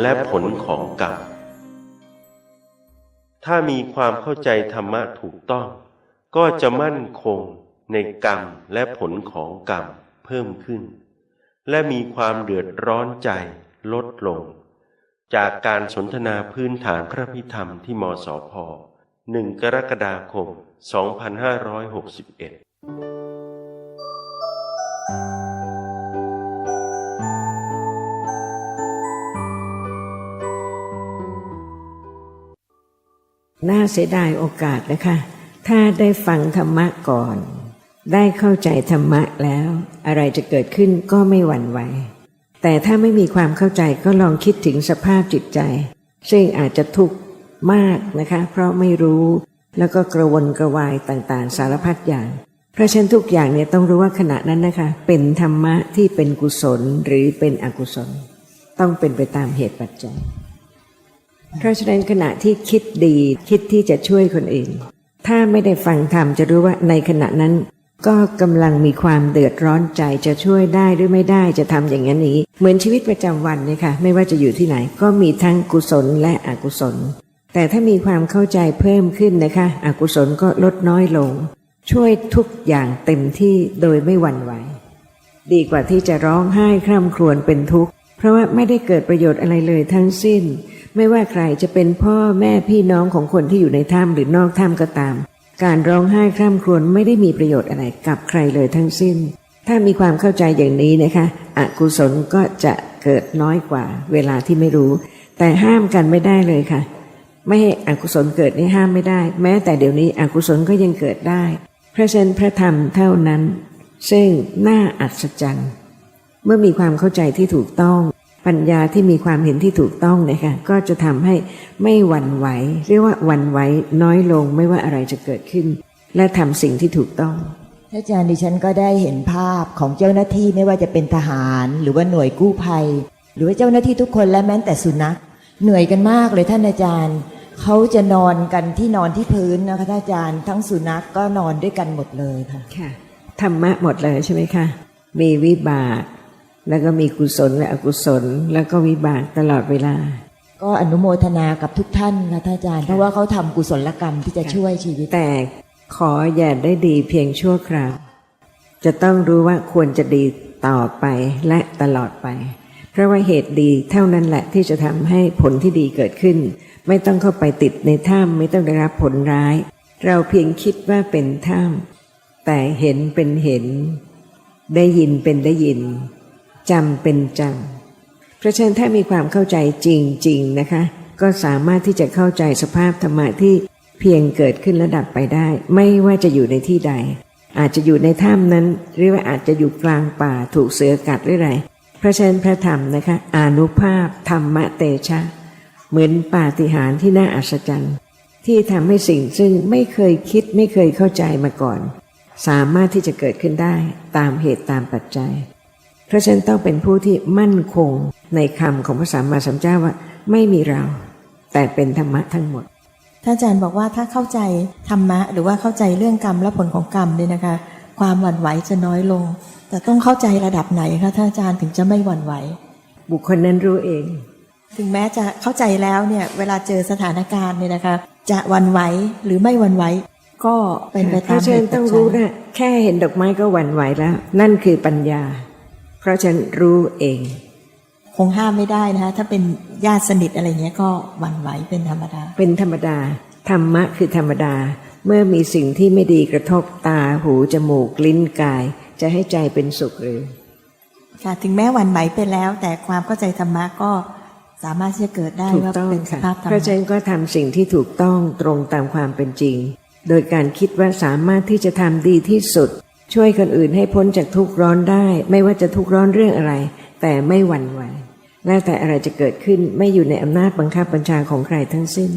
และผลของกรรม ถ้ามีความเข้าใจธรรมะถูกต้อง ก็จะมั่นคงในกรรมและผลของกรรมเพิ่มขึ้น และมีความเดือดร้อนใจลดลง จากการสนทนาพื้นฐานพระพิธรรมที่มสพ 1 กรกฎาคม 2561 น่าเสียดายโอกาสนะคะ ถ้าได้ฟังธรรมะก่อน ได้เข้าใจธรรมะแล้ว อะไรจะเกิดขึ้นก็ไม่หวั่นไหว แต่ถ้าไม่มีความเข้าใจก็ลองคิดถึงสภาพจิตใจ ซึ่งอาจจะทุกข์มากนะคะ เพราะไม่รู้แล้วก็กระวนกระวายต่างๆ สารพัดอย่าง เพราะฉะนั้นทุกอย่างเนี่ยต้องรู้ว่าขณะนั้นนะคะ เป็นธรรมะที่เป็นกุศลหรือเป็นอกุศล ต้องเป็นไปตามเหตุปัจจัย เพราะฉะนั้นขณะที่คิดดีคิดที่จะช่วยคนอื่น ถ้าไม่ได้ฟังธรรมจะรู้ว่าในขณะนั้น ก็กำลังมีความเดือดร้อนใจจะช่วยได้หรือไม่ได้จะทำอย่างนั้นนี้ เหมือนชีวิตประจำวันเนี่ยค่ะไม่ว่าจะอยู่ที่ไหน ก็มีทั้งกุศลและอกุศล แต่ถ้ามีความเข้าใจเพิ่มขึ้นนะคะ อกุศลก็ลดน้อยลง ช่วยทุกอย่างเต็มที่โดยไม่หวั่นไหวดีกว่าที่จะร้องไห้คร่ำครวญเป็นทุกข์ เพราะว่าไม่ได้เกิดประโยชน์อะไรเลยทั้งสิ้น ไม่ว่าใครจะเป็นพ่อแม่พี่น้องของคนที่อยู่ในถ้ำหรือนอกถ้ำก็ตาม การร้องไห้คร่ำครวญไม่ได้มีประโยชน์อะไรกับใครเลยทั้งสิ้น ถ้ามีความเข้าใจอย่างนี้นะคะอกุศลก็จะเกิดน้อยกว่าเวลาที่ไม่รู้ แต่ห้ามกันไม่ได้เลยค่ะ ไม่ให้อกุศลเกิดนี่ห้ามไม่ได้ แม้แต่เดี๋ยวนี้อกุศลก็ยังเกิดได้พระฉะนั้นพระธรรมเท่านั้น ซึ่งน่าอัศจรรย์ เมื่อมีความเข้าใจที่ถูกต้อง ปัญญาที่มีความเห็นที่ถูกต้องนะคะก็จะทำให้ไม่หวั่นไหว เรียกว่าหวั่นไหวน้อยลงไม่ว่าอะไรจะเกิดขึ้น และทำสิ่งที่ถูกต้องอาจารย์ดิฉันก็ได้เห็นภาพของเจ้าหน้าที่ไม่ว่าจะเป็นทหาร หรือว่าหน่วยกู้ภัย หรือว่าเจ้าหน้าที่ทุกคนและแม้แต่สุนัขเหนื่อยกันมากเลยท่านอาจารย์เขาจะนอนกันที่นอนที่พื้นนะคะท่านอาจารย์ ทั้งสุนัขก็นอนด้วยกันหมดเลยค่ะค่ะธรรมะหมดเลยใช่ไหมคะมีวิบาก แล้วก็มีกุศลและอกุศล แล้วก็วิบากตลอดเวลา ก็อนุโมทนากับทุกท่านนะท่านอาจารย์ เพราะว่าเขาทำกุศลกรรมที่จะช่วยชีวิตแต่ขออย่าได้ดีเพียงชั่วคราว จะต้องรู้ว่าควรจะดีต่อไปและตลอดไป เพราะว่าเหตุดีเท่านั้นแหละที่จะทำให้ผลที่ดีเกิดขึ้น ไม่ต้องเข้าไปติดในถ้ำไม่ต้องได้รับผลร้าย เราเพียงคิดว่าเป็นถ้ำแต่เห็นเป็นเห็น ได้ยินเป็นได้ยิน จำเป็นจำเพราะฉะนั้นถ้ามีความเข้าใจจริง ๆ นะคะ ก็สามารถที่จะเข้าใจสภาพธรรมะที่เพียงเกิดขึ้นและดับไปได้ ไม่ว่าจะอยู่ในที่ใด อาจจะอยู่ในถ้ำนั้น หรือว่าอาจจะอยู่กลางป่าถูกเสือกัดหรืออะไรเพราะฉะนั้นพระธรรมนะคะอนุภาพธรรมะเตชะ เหมือนปาฏิหาริย์ที่น่าอัศจรรย์ ที่ทำให้สิ่งซึ่งไม่เคยคิดไม่เคยเข้าใจมาก่อน สามารถที่จะเกิดขึ้นได้ตามเหตุตามปัจจัย เพราะฉะนั้นต้องเป็นผู้ที่มั่นคงในคำของพระสัมมาสัมพุทธเจ้าว่าไม่มีเรา แต่เป็นธรรมะทั้งหมดท่านอาจารย์บอกว่าถ้าเข้าใจธรรมะ หรือว่าเข้าใจเรื่องกรรมและผลของกรรมเนี่ยนะคะ ความหวั่นไหวจะน้อยลง แต่ต้องเข้าใจระดับไหนคะท่านอาจารย์ถึงจะไม่หวั่นไหว บุคคลนั้นรู้เอง ถึงแม้จะเข้าใจแล้วเนี่ยเวลาเจอสถานการณ์เนี่ยนะคะ จะหวั่นไหวหรือไม่หวั่นไหวก็เป็นไปเพตามราะฉะนั้นต้องรู้นะแค่เห็นดอกไม้ก็หวั่นไหวแล้ว นั่นคือปัญญา เพราะฉะนั้นรู้เอง คงห้ามไม่ได้นะคะถ้าเป็นญาติสนิทอะไรเงี้ยก็หวั่นไหวเป็นธรรมดา เป็นธรรมดา ธรรมะคือธรรมดา เมื่อมีสิ่งที่ไม่ดีกระทบตาหูจมูกลิ้นกาย จะให้ใจเป็นสุขหรือค่ะถึงแม้หวั่นไหวไปแล้ว แต่ความเข้าใจธรรมะก็สามารถที่จะเกิดได้ถูกว่าต้องเป็นสค่ะภาพธรรเพราะฉะมะนั้นก็ทำสิ่งที่ถูกต้องตรงตามความเป็นจริง โดยการคิดว่าสามารถที่จะทำดีที่สุด ช่วยคนอื่นให้พ้นจากทุกข์ร้อนได้ ไม่ว่าจะทุกข์ร้อนเรื่องอะไร แต่ไม่หวั่นไหวแล้วแต่อะไรจะเกิดขึ้นไม่อยู่ในอำนาจบังคับบัญชาของใครทั้งสิ้น